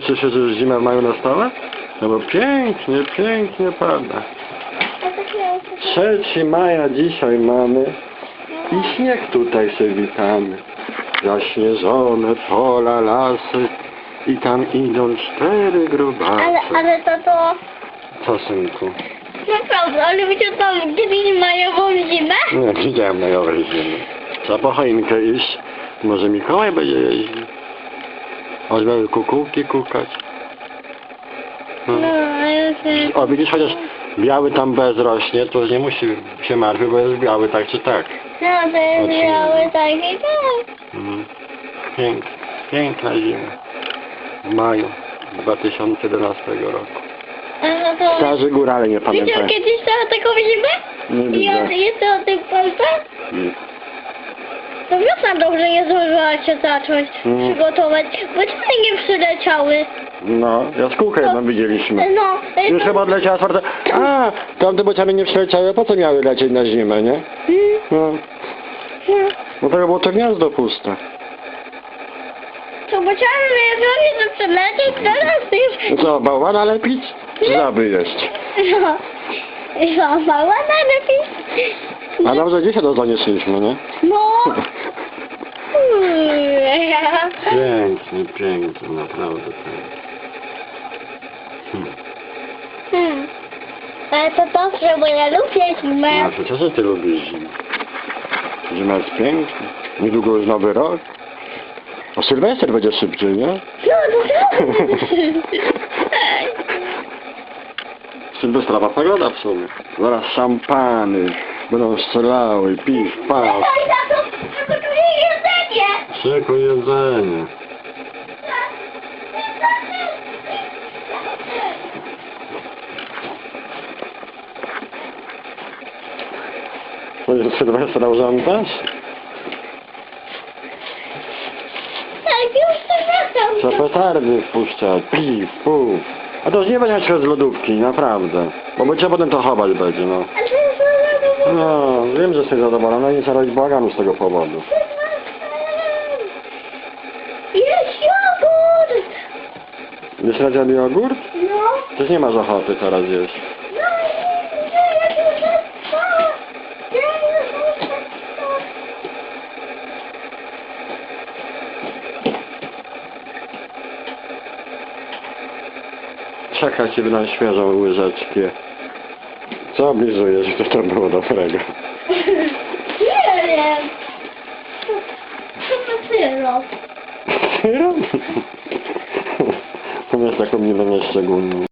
Cieszę się, że już zima mają na stole? No bo pięknie, pięknie pada. 3 maja dzisiaj mamy i śnieg tutaj się witamy. Zaśnieżone pola, lasy i tam idą cztery Ale, grubasy. ale to to... Co synku? Naprawdę, ale wiecie tam gdzieś majową zimę? Nie, widziałem na jowej zimy. Trzeba po choinkę iść. Może Mikołaj będzie jeździł. Aż będą kukułki kukać. No, No. ale. O, widzisz, chociaż biały tam bez rośnie, to nie musi się martwić, bo jest biały tak czy tak. No, to jest biały tak i tak. Mhm. Pięk, piękna zima. W maju 2011 roku. A no to... Starzy górale nie Widział pamiętają. kiedyś tam taką zimę? Nie I on widzę. jest o tym palcach? Nie. To wiosna dobrze nie zdążyła się zacząć Mm. przygotować, bo ciągle nie przyleciały. No, jaskółkę jedną widzieliśmy. No, e, Już to- chyba odleciała czwarta. A, tamte bociany nie przyleciały, po co miały lecieć na zimę, nie? Mm, No, no. bo tego było to gniazdo puste. To bociany wiedzieli, że przylecieć, teraz już... No co, bałwana lepić? Czy żaby jeść? No. Co, mała najlepiej? A dobrze dzisiaj to zanieśliśmy, nie? No. Pięknie, pięknie, naprawdę pięknie. Hmm. Hmm. Ale to dobrze, bo ja lubię zimę. A przecież ty lubisz zimę. Zima jest piękna. Niedługo już nowy rok. A Sylwester będzie szybciej, nie? No, no, no. Sylwestrowa pogoda w sumie. Zaraz szampany będą strzelały, przygotuję jedzenie. Szykuj jedzenie. To jest Sylwestra urządzasz? Tak, już to wracam. petardy wpuszczać, piw, puf. A to już nie będzie się z lodówki, naprawdę. Bo by trzeba potem to chować będzie, no. No, wiem, że jesteś zadowolona i nie trzeba robić bałaganu z tego powodu. Jest jogurt. Wiesz, radziany jogurt? No. Też nie masz ochoty teraz jeść. Już już. Czekaj ci na świeżą łyżeczkę. Co oblizujesz, to to było dobrego? Nie wiem. Co to syrop? Syrop? Jest taką minę szczególną.